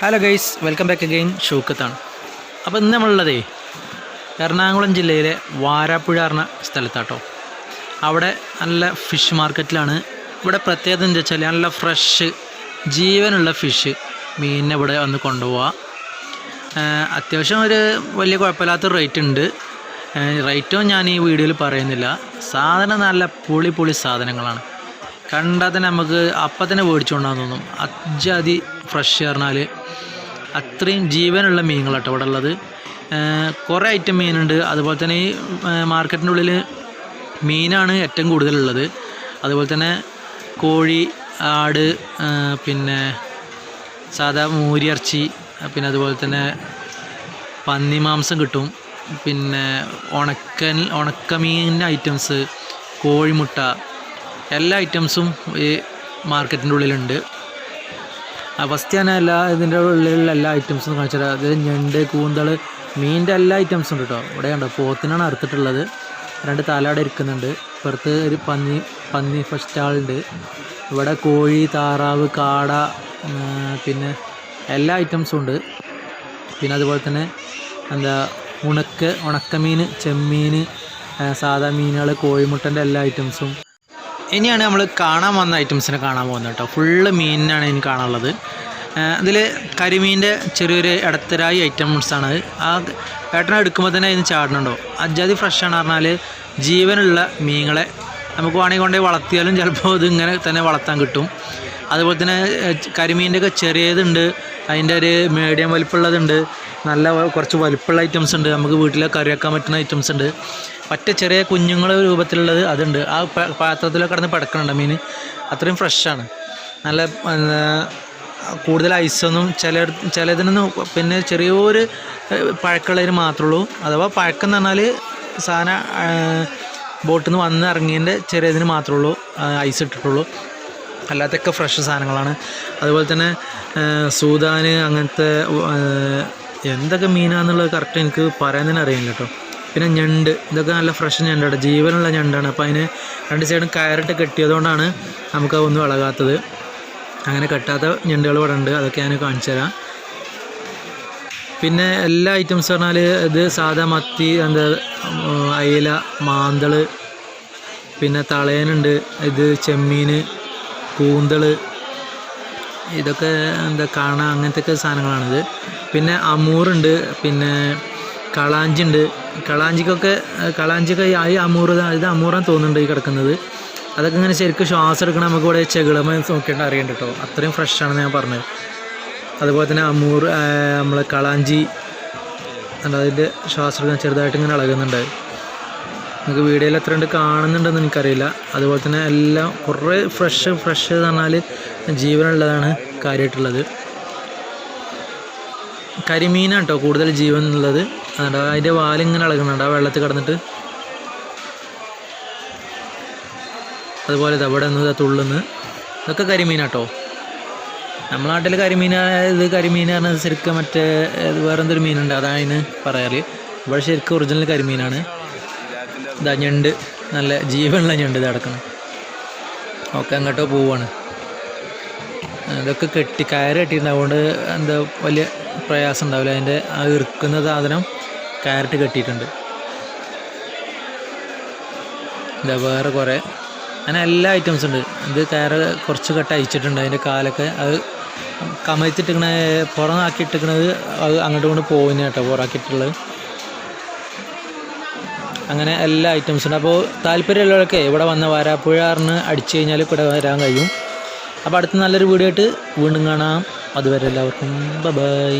Hello guys welcome back again ഷൂക്കത്താണ്. അപ്പോൾ ഇന്ന് നമ്മളുള്ളതേ എറണാകുളം ജില്ലയിലെ വാരാപ്പുഴ പറഞ്ഞ സ്ഥലത്താട്ടോ. അവിടെ നല്ല ഫിഷ് മാർക്കറ്റിലാണ് ഇവിടെ പ്രത്യേകത എന്താ വെച്ചാൽ നല്ല ഫ്രഷ് ജീവനുള്ള ഫിഷ് മീനിനെ ഇവിടെ വന്ന് കൊണ്ടുപോവുക അത്യാവശ്യം ഒരു വലിയ കുഴപ്പമില്ലാത്ത റേറ്റ് ഉണ്ട്. റേറ്റും ഞാൻ ഈ വീഡിയോയിൽ പറയുന്നില്ല. സാധനം നല്ല പുളി പുളി സാധനങ്ങളാണ്. കണ്ടാൽ തന്നെ നമുക്ക് അപ്പം തന്നെ തോന്നും. അജാതി ഫ്രഷ് പറഞ്ഞാൽ അത്രയും ജീവനുള്ള മീനുകളാട്ടോ ഇവിടെ ഉള്ളത് കുറേ ഐറ്റം മീനുണ്ട്. അതുപോലെ തന്നെ ഈ മാർക്കറ്റിന്റെ ഉള്ളിൽ മീനാണ് ഏറ്റവും കൂടുതലുള്ളത്. അതുപോലെ തന്നെ കോഴി ആട് പിന്നെ സാധാ മൂരിയിറച്ചി പിന്നെ അതുപോലെ തന്നെ പന്നി മാംസം കിട്ടും. പിന്നെ ഉണക്കൻ ഉണക്കമീൻ ഐറ്റംസ് കോഴിമുട്ട എല്ലാ ഐറ്റംസും ഈ മാർക്കറ്റിന്റെ ഉള്ളിലുണ്ട് ഫസ്റ്റ് എല്ലാ ഇതിന്റെ ഉള്ളിലുള്ള എല്ലാ ഐറ്റംസും കാണിച്ചു തരാം അത് ഞണ്ട് കൂന്തൾ മീനിന്റെ എല്ലാ ഐറ്റംസും ഉണ്ട് കേട്ടോ ഇവിടെ കണ്ടോ പോത്തിനാണ് അറുത്തിട്ടുള്ളത്. രണ്ട് തലാടെ ഇരിക്കുന്നുണ്ട്. പുറത്ത് ഒരു പന്നി പന്നി ഫസ്റ്റ് ആളുണ്ട് ഇവിടെ കോഴി താറാവ് കാട പിന്നെ എല്ലാ ഐറ്റംസും ഉണ്ട്. പിന്നെ അതുപോലെ തന്നെ എന്താ ഉണക്ക ഉണക്കമീൻ ചെമ്മീൻ സാധാ മീനുകൾ കോഴിമുട്ടന്റെ എല്ലാ ഐറ്റംസും ഇനിയാണ് നമ്മൾ കാണാൻ വന്ന ഐറ്റംസിനെ കാണാൻ പോകുന്നത് കേട്ടോ. ഫുള്ള് മീനിനാണ് ഇനി കാണാനുള്ളത്. അതിൽ കരിമീന്റെ ചെറിയൊരു ഇടത്തരായി ഐറ്റംസ് ആണ് ആ ഏട്ടനെ എടുക്കുമ്പോൾ തന്നെ അതിന് ചാടണുണ്ടോ അജാതി ഫ്രഷ് ആണ് പറഞ്ഞാൽ ജീവനുള്ള മീനുകളെ നമുക്ക് വേണമെങ്കിൽ കൊണ്ടേ വളർത്തിയാലും ചിലപ്പോൾ ഇത് ഇങ്ങനെ തന്നെ വളർത്താൻ കിട്ടും. അതുപോലെ തന്നെ ഏഹ്, കരിമീന്റെ ഒക്കെ ചെറിയതുണ്ട്. അതിന്റെ ഒരു മീഡിയം വലിപ്പമുള്ളതുണ്ട് നല്ല കുറച്ച് വലിപ്പമുള്ള ഐറ്റംസ് ഉണ്ട് നമുക്ക് വീട്ടിലെ കറി വെക്കാൻ പറ്റുന്ന ഐറ്റംസ് ഉണ്ട് പറ്റ ചെറിയ കുഞ്ഞുങ്ങളെ രൂപത്തിലുള്ളത് അതുണ്ട്. ആ പാത്രത്തിലൊക്കെ കിടന്ന് പടക്കണുണ്ട് മീൻ. അത്രയും ഫ്രഷാണ് നല്ല കൂടുതൽ ഐസൊന്നും ചില ചിലതിനൊന്നും പിന്നെ ചെറിയൊരു പഴക്കമുള്ളതിന് മാത്രമേ ഉള്ളൂ. അഥവാ പഴക്കം എന്ന് പറഞ്ഞാൽ സാധനം ബോട്ടിൽ നിന്ന് വന്ന് ഇറങ്ങിയതിന്റെ ചെറിയതിന് മാത്രമേ ഉള്ളൂ. ഐസ് ഇട്ടിട്ടുള്ളൂ. അല്ലാത്തൊക്കെ ഫ്രഷ് സാധനങ്ങളാണ്. അതുപോലെ തന്നെ സൂതാന് അങ്ങനത്തെ എന്തൊക്കെ മീനാന്നുള്ളത് കറക്റ്റ് എനിക്ക് പറയാൻ തന്നെ അറിയില്ല കേട്ടോ. പിന്നെ ഞണ്ട് ഇതൊക്കെ നല്ല ഫ്രഷ് ഞണ്ടാണ് ജീവനുള്ള ഞണ്ടാണ്. അപ്പോൾ അതിന് രണ്ട് സൈഡും കയറിട്ട് കെട്ടിയതുകൊണ്ടാണ് നമുക്ക് ഒന്നും ഇളകാത്തത്. അങ്ങനെ കെട്ടാത്ത ഞണ്ടുകൾ ഇവിടെ ഉണ്ട്. അതൊക്കെ ഞാൻ കാണിച്ചു തരാം. പിന്നെ എല്ലാ ഐറ്റംസ് പറഞ്ഞാൽ ഇത് സാധാ മത്തി എന്താ അയില മാന്തൾ പിന്നെ തളയനുണ്ട്. ഇത് ചെമ്മീൻ കൂന്തൾ ഇതൊക്കെ എന്താ കാണാൻ അങ്ങനത്തെ ഒക്കെ സാധനങ്ങളാണിത്. പിന്നെ അമൂറുണ്ട്. പിന്നെ കളാഞ്ചി ഉണ്ട് കളാഞ്ചിക്കൊക്കെ കളാഞ്ചിയൊക്കെ ഈ അമൂറ് ഇതാ- അമൂറാൻ തോന്നുന്നുണ്ട് ഈ കിടക്കുന്നത്. അതൊക്കെ ഇങ്ങനെ ശരിക്കും ശ്വാസം എടുക്കണം നമുക്ക് ഇവിടെ ചെകിളമ നോക്കിയിട്ട് അറിയണ്ട കേട്ടോ. അത്രയും ഫ്രഷാണെന്ന് ഞാൻ പറഞ്ഞത്. അതുപോലെ തന്നെ അമൂർ നമ്മളെ കളാഞ്ചി അതിന്റെ ശ്വാസം എടുക്കാൻ ചെറുതായിട്ട് ഇങ്ങനെ ഇളകുന്നുണ്ട്. നമുക്ക് വീഡിയോയിൽ എത്ര ഉണ്ട് കാണുന്നുണ്ടെന്ന് എനിക്കറിയില്ല. അതുപോലെ തന്നെ എല്ലാം കുറേ ഫ്രഷ് ഫ്രഷ് എന്ന് പറഞ്ഞാൽ ജീവനുള്ളതാണ് കാര്യമായിട്ടുള്ളത്. കരിമീനാണ് കേട്ടോ കൂടുതൽ ജീവൻ ഉള്ളത്. അതുകൊണ്ട് അതിന്റെ വാലിങ്ങനെ ഇളകുന്നുണ്ട്. ആ വെള്ളത്തിൽ കിടന്നിട്ട് അതുപോലെ ഇത് അവിടെ നിന്ന് തുള്ളുന്ന്. ഇതൊക്കെ കരിമീനാട്ടോ. നമ്മുടെ നാട്ടിൽ കരിമീൻ ഇത് കരിമീൻ പറഞ്ഞാൽ ശരിക്കും മറ്റേ വേറെ എന്തൊരു മീനുണ്ട്? അതാണ് അതിന് പറയാറ്. ഇവിടെ ശരിക്കും ഒറിജിനൽ കരിമീനാണ്. ഇതാ ഞണ്ട്. നല്ല ജീവനുള്ള ഞണ്ട് ഇത് കിടക്കണം. അങ്ങോട്ടോ പോവാണ്. ഇതൊക്കെ കെട്ടി കയറ് കെട്ടിയിട്ടുണ്ടാവുകൊണ്ട് എന്താ വലിയ പ്രയാസം ഉണ്ടാവില്ല. അതിന്റെ ആ ഇറുക്കുന്ന സാധനം കയറിട്ട് കെട്ടിയിട്ടുണ്ട്. ഇതാ വേറെ കുറേ. അങ്ങനെ എല്ലാ ഐറ്റംസ് ഉണ്ട്. ഇത് കയറ് കുറച്ച് കട്ട് അയച്ചിട്ടുണ്ട് അതിന്റെ കാലൊക്കെ അത് കമഴ്ത്തിട്ടിക്കണ പുറന്നാക്കിയിട്ടിക്കണത് അത് അങ്ങോട്ട് കൊണ്ട് പോകുന്ന കേട്ടോ പുറമാക്കിയിട്ടുള്ളത് അങ്ങനെ എല്ലാ ഐറ്റംസും ഉണ്ട്. അപ്പോൾ താല്പര്യമുള്ളവരൊക്കെ ഇവിടെ വന്ന വാരാപ്പുഴാറിന് അടിച്ചു കഴിഞ്ഞാൽ ഇവിടെ വരാൻ കഴിയും. അപ്പോൾ അടുത്ത നല്ലൊരു വീഡിയോ ആയിട്ട് വീണ്ടും കാണാം. അതുവരെ എല്ലാവർക്കും ബൈ